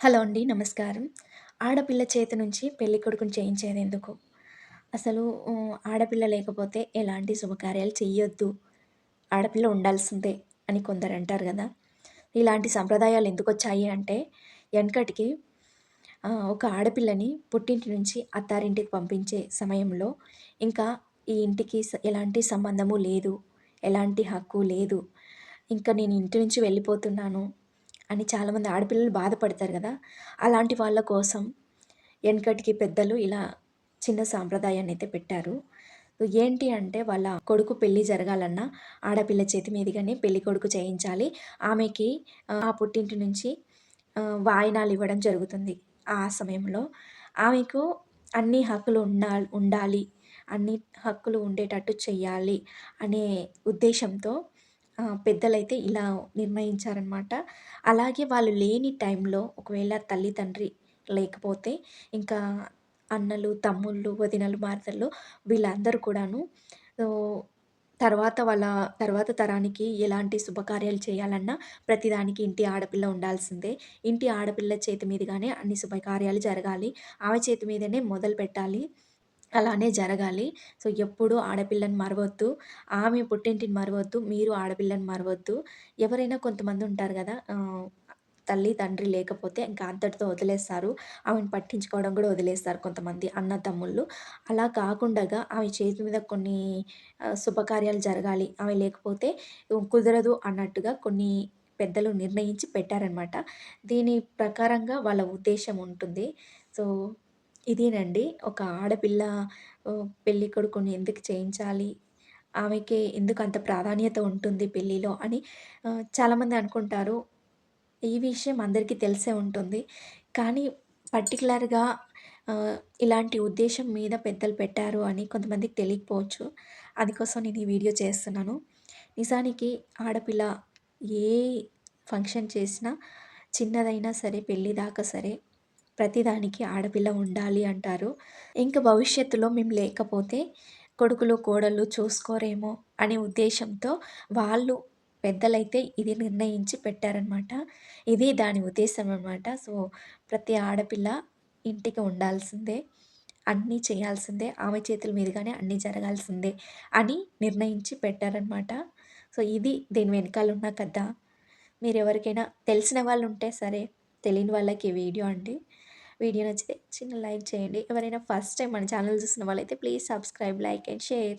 Hello అండి. నమస్కారం. ఆడపిల్ల చేతి నుంచి పెళ్ళికొడుకుని చేయించేదెందుకు? అసలు ఆడపిల్ల లేకపోతే ఎలాంటి శుభకార్యాలు చేయొద్దు ఆడపిల్ల ఉండాల్సిందే అని కొందరు అంటారు కదా ఇలాంటి సంప్రదాయాలు ఎందుకొచ్చాయి అంటే, వెనకటికి ఒక ఆడపిల్లని పుట్టింటి నుంచి అత్తారింటికి పంపించే సమయంలో, ఇంకా ఈ ఇంటికి ఎలాంటి సంబంధము లేదు. ఎలాంటి హక్కు లేదు. ఇంకా నేను ఇంటి నుంచి వెళ్ళిపోతున్నాను అని చాలామంది ఆడపిల్లలు బాధపడతారు కదా అలాంటి వాళ్ళ కోసం వెనకటికి పెద్దలు ఇలా చిన్న సాంప్రదాయాన్ని అయితే పెట్టారు. ఏంటి అంటే వాళ్ళ కొడుకు పెళ్ళి జరగాలన్నా ఆడపిల్ల చేతి మీదుగానే పెళ్ళికొడుకు చేయించాలి. ఆమెకి ఆ పుట్టింటి నుంచి వాయినాలు ఇవ్వడం జరుగుతుంది. ఆ సమయంలో ఆమెకు అన్ని హక్కులు ఉండా ఉండాలి. అన్ని హక్కులు ఉండేటట్టు చేయాలి అనే ఉద్దేశంతో పెద్దలైతే ఇలా నిర్ణయించారనమాట. అలాగే వాళ్ళు లేని టైంలో ఒకవేళ తల్లి, తండ్రి లేకపోతే ఇంకా అన్నలు, తమ్ముళ్ళు, వదినలు, మరదళ్ళు వీళ్ళందరూ కూడాను తర్వాత వాళ్ళ తర్వాత తరానికి ఎలాంటి శుభకార్యాలు చేయాలన్నా ప్రతిదానికి ఇంటి ఆడపిల్ల ఉండాల్సిందే. ఇంటి ఆడపిల్ల చేతి మీదుగానే అన్ని శుభకార్యాలు జరగాలి. ఆమె చేతి మీదనే మొదలు పెట్టాలి అలానే జరగాలి. సో, ఎప్పుడూ ఆడపిల్లని మరవద్దు ఆమె పుట్టింటిని మరవద్దు మీరు ఆడపిల్లని మరవద్దు ఎవరైనా కొంతమంది ఉంటారు కదా తల్లి, తండ్రి లేకపోతే ఇంకా అంతటితో వదిలేస్తారు. ఆమెను పట్టించుకోవడం కూడా వదిలేస్తారు కొంతమంది అన్న, తమ్ముళ్ళు. అలా కాకుండా ఆమె చేతి మీద కొన్ని శుభకార్యాలు జరగాలి. ఆమె లేకపోతే కుదరదు అన్నట్టుగా కొన్ని పెద్దలు నిర్ణయించి పెట్టారనమాట. దీని ప్రకారంగా వాళ్ళ ఉద్దేశం ఉంటుంది. సో, ఇదేనండి ఒక ఆడపిల్ల పెళ్ళి పెళ్ళికొడుకుని ఎందుకు చేయించాలి? ఆమెకి ఎందుకంత ప్రాధాన్యత ఉంటుంది పెళ్ళిలో అని చాలామంది అనుకుంటారు. ఈ విషయం అందరికీ తెలిసే ఉంటుంది. కానీ పర్టికులర్గా ఇలాంటి ఉద్దేశం మీద పెద్దలు పెట్టారు అని కొంతమందికి తెలియకపోవచ్చు. అందుకోసం నేను ఈ వీడియో చేస్తున్నాను. నిజానికి ఆడపిల్ల ఏ ఫంక్షన్ చేసినా చిన్నదైనా సరే పెళ్ళి దాకా సరే ప్రతిదానికి ఆడపిల్ల ఉండాలి అంటారు. ఇంకా భవిష్యత్తులో మేము లేకపోతే కొడుకులు, కోడళ్ళు చూసుకోరేమో అనే ఉద్దేశంతో వాళ్ళు పెద్దలైతే ఇది నిర్ణయించి పెట్టారనమాట. ఇది దాని ఉద్దేశం అనమాట. సో, ప్రతి ఆడపిల్ల ఇంటికి ఉండాల్సిందే. అన్నీ చేయాల్సిందే. ఆమె చేతుల మీదుగానే అన్నీ జరగాల్సిందే అని నిర్ణయించి పెట్టారనమాట. సో, ఇది దీని వెనకాలున్న కథ. మీరెవరికైనా తెలిసిన వాళ్ళు ఉంటే సరే, తెలియని వాళ్ళకి ఈ వీడియో అండి. వీడియో నచ్చితే చిన్న లైక్ చేయండి. ఎవరైనా ఫస్ట్ టైం మన ఛానల్ చూస్తున్న వాళ్ళైతే please subscribe, like and share.